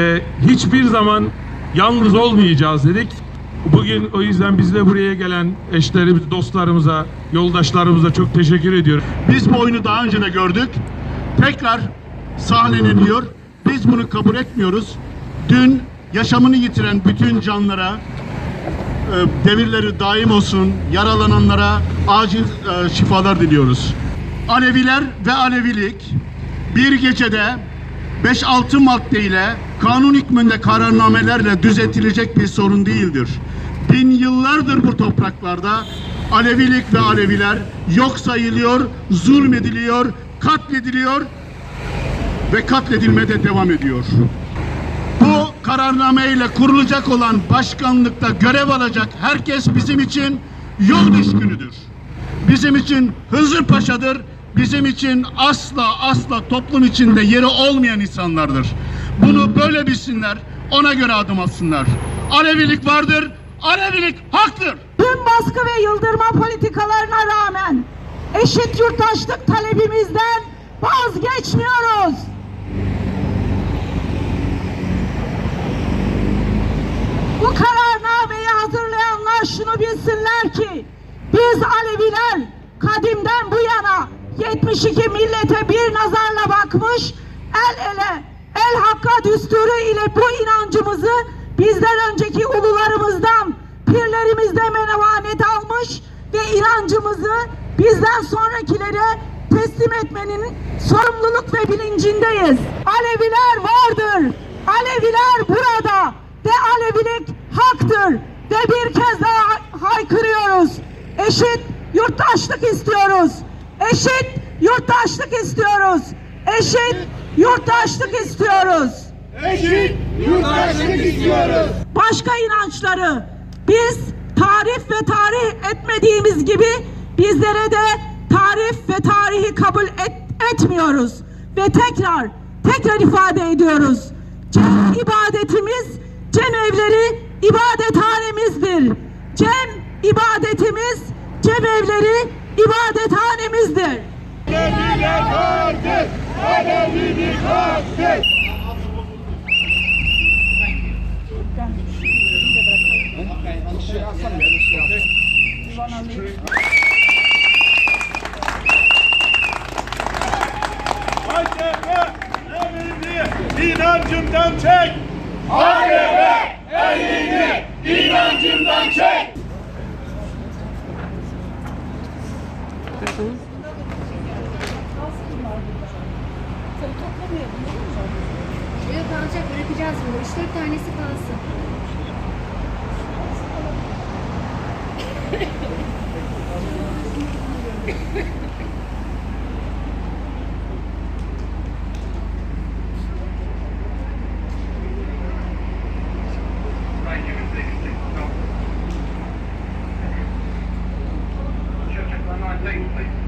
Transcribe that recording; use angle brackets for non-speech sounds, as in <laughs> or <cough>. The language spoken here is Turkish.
Ee, hiçbir zaman yalnız olmayacağız dedik. Bugün o yüzden biz de buraya gelen eşlerimiz, dostlarımıza, yoldaşlarımıza çok teşekkür ediyorum. Biz bu oyunu daha önce de gördük. Tekrar sahneleniyor. Biz bunu kabul etmiyoruz. Dün yaşamını yitiren bütün canlara e, devirleri daim olsun. Yaralananlara acil e, şifalar diliyoruz. Aleviler ve Alevilik bir gecede 5-6 maddeyle kanun hükmünde kararnamelerle düzeltilecek bir sorun değildir. Bin yıllardır bu topraklarda Alevilik ve Aleviler yok sayılıyor, zulmediliyor, katlediliyor ve katledilmede devam ediyor. Bu kararnameyle kurulacak olan başkanlıkta görev alacak herkes bizim için yol düşkünüdür. Bizim için Hızır Paşa'dır. Bizim için asla asla toplum içinde yeri olmayan insanlardır. Bunu böyle bilsinler, ona göre adım atsınlar. Alevilik vardır, Alevilik haktır. Tüm baskı ve yıldırma politikalarına rağmen eşit yurttaşlık talebimizden vazgeçmiyoruz. Bu kararnameyi hazırlayanlar şunu bilsinler ki biz Aleviler kadimden bu 72 millete bir nazarla bakmış el ele el hakka düsturu ile bu inancımızı bizden önceki ulularımızdan pirlerimizden menemanet almış ve inancımızı bizden sonrakilere teslim etmenin sorumluluk ve bilincindeyiz. Aleviler vardır. Aleviler burada ve Alevilik haktır ve bir kez daha haykırıyoruz. Eşit yurttaşlık istiyoruz. Eşit yurttaşlık istiyoruz. Eşit yurttaşlık istiyoruz. Eşit yurttaşlık istiyoruz. Başka inançları biz tarif ve tarih etmediğimiz gibi bizlere de tarif ve tarihi kabul et- etmiyoruz. Ve tekrar tekrar ifade ediyoruz. Cem ibadetimiz cemevleri ibadethanemizdir. Cem ibadetimiz cemevleri ibadethanemizdir. Alevilik haktır. AKP elini inancımdan çek. AKP elini inancımdan çek. Yok kalacak bırakacağız bunu. Üç dört tanesi kalsın. Check, <laughs> check, thing, please.